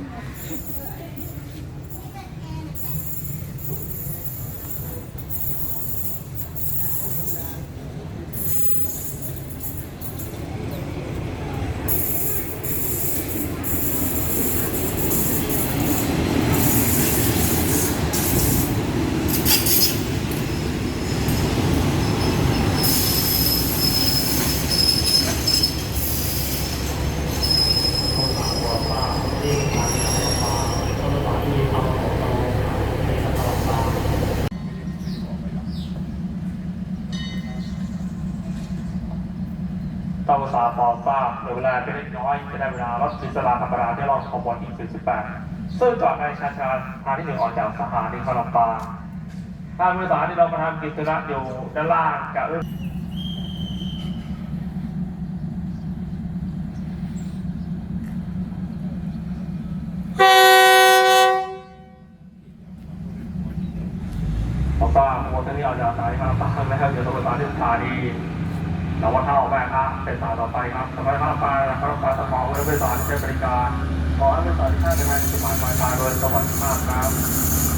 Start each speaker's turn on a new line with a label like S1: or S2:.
S1: Thank you. ต้องสาพอทราบเหลือเวลาเป็นเล็กน้อยจะได้เวลารถอิสลาธรรมดาที่รอขบวนที่48ซึ่งจอดในชาชาทางที่หนึ่งออกจากสถานีขนมปางถ้าผู้โดยสาที่เรามาทำกิจรรมอยู่ด้านล่างกับเรื่องผมก็ขบวนที่ออกจากสานีขนมปาแล้วเดี๋ยวต้องไปสถานีสถานี เราว่าเข้าออกแบบครับเป็นสายต่อไปครับสมัยภาพไปนะครับการสมองและเป็นสารใช้บริการขอให้บริษัทที่ใช้ในงานจุดหมายปลายทาโดยสวัสดิภาพครับ